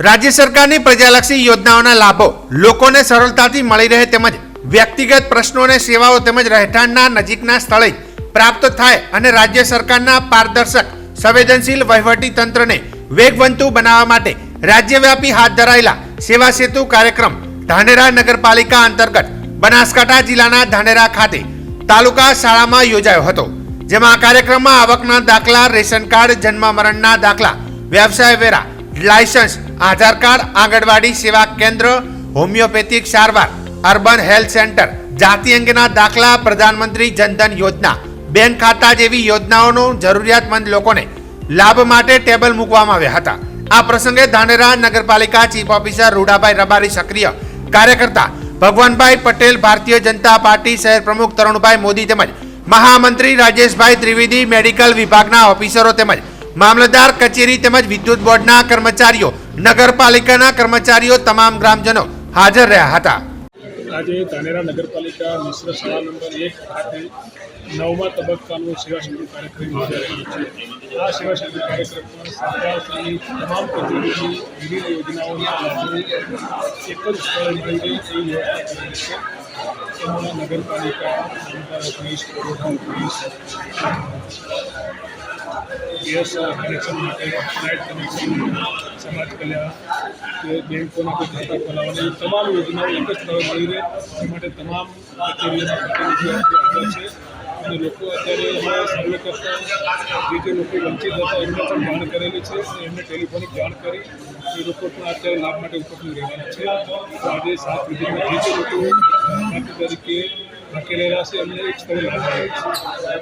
રાજ્ય સરકારની પ્રજાલક્ષી યોજનાઓના લાભો લોકોને સરળતાથી મળી રહે તેમજ વ્યક્તિગત પ્રશ્નો અને સેવાઓ તેમજ રહેઠાણના નજીકના સ્થળે પ્રાપ્ત થાય અને રાજ્ય સરકારના પારદર્શક, સંવેદનશીલ, વહીવટી તંત્રને વેગવંતુ બનાવવા માટે રાજ્યવ્યાપી હાથ ધરાયેલા સેવા સેતુ કાર્યક્રમ ધાનેરા નગરપાલિકા અંતર્ગત બનાસકાંઠા જિલ્લાના ધાનેરા ખાતે તાલુકા શાળામાં યોજાયો હતો, જેમાં આ કાર્યક્રમમાં આવકના દાખલા, રેશન કાર્ડ, જન્મ મરણના દાખલા, વ્યવસાય વેરા લાયસન્સ, આધાર કાર્ડ, આંગણવાડી સેવા કેન્દ્ર, હોમિયોપેથિક સારવાર, અર્બન હેલ્થ સેન્ટર, જાતિ અંગેના દાખલા પ્રધાનમંત્રી જનધન યોજના, બેંક ખાતા જેવી યોજનાઓનો જરૂરિયાતમંદ લોકોને લાભ માટે ટેબલ મૂકવામાં આવ્યા હતા. આ પ્રસંગે ધાનેરા નગરપાલિકા ચીફ ઓફિસર રૂડાભાઈ રબારી સક્રિય કાર્યકર્તા ભગવાનભાઈ પટેલ, ભારતીય જનતા પાર્ટી શહેર પ્રમુખ તરુણભાઈ મોદી તેમજ મહામંત્રી રાજેશભાઈ ત્રિવેદી, મેડિકલ વિભાગના ઓફિસરો તેમજ મામલતદાર કચેરી તેમજ વિદ્યુત બોર્ડના કર્મચારીઓ, નગરપાલિકાના કર્મચારીઓ, તમામ ગ્રામજનો હાજર રહ્યા હતા. આજે ધાનેરા નગરપાલિકા મિશ્ર શાળા નંબર એક ખાતે નવમા તબક્કાનો સેવા સંકુલ કાર્યક્રમ છે. આ સેવા સંકુલ કાર્યક્રમમાં સરકારની તમામ કચેરીની વિવિધ યોજનાઓના લાભો એક જ સ્થળે મળી રહે તેવી વ્યવસ્થા કરેલી છે. એમાં નગરપાલિકા પોલીસ પુરવઠા પોલીસ ગેસ કનેક્શન માટે લાઇટ કનેક્શન સમાજ કલ્યાણ, કે બેંકોના કોઈ ખાતા ખોલાવવાની તમામ યોજનાઓ એક જ સ્થળે મળી રહે. એ માટે તમામ કચેરીઓના પ્રતિનિધિઓ આગળ છે, અને લોકો અત્યારે એમાં સર્વે કરતા જે લોકો વંચિત હતા, એમને પણ જાણ કરેલી છે એમને ટેલિફોનિક જાણ કરી, એ લોકો પણ અત્યારે લાભ માટે ઉપસ્થિત રહેવાના છે. આજે સાત વિધિમાં જે જે લોકો તરીકે રહેલા છે, એમને એક સ્થળે લાભ મળે છે.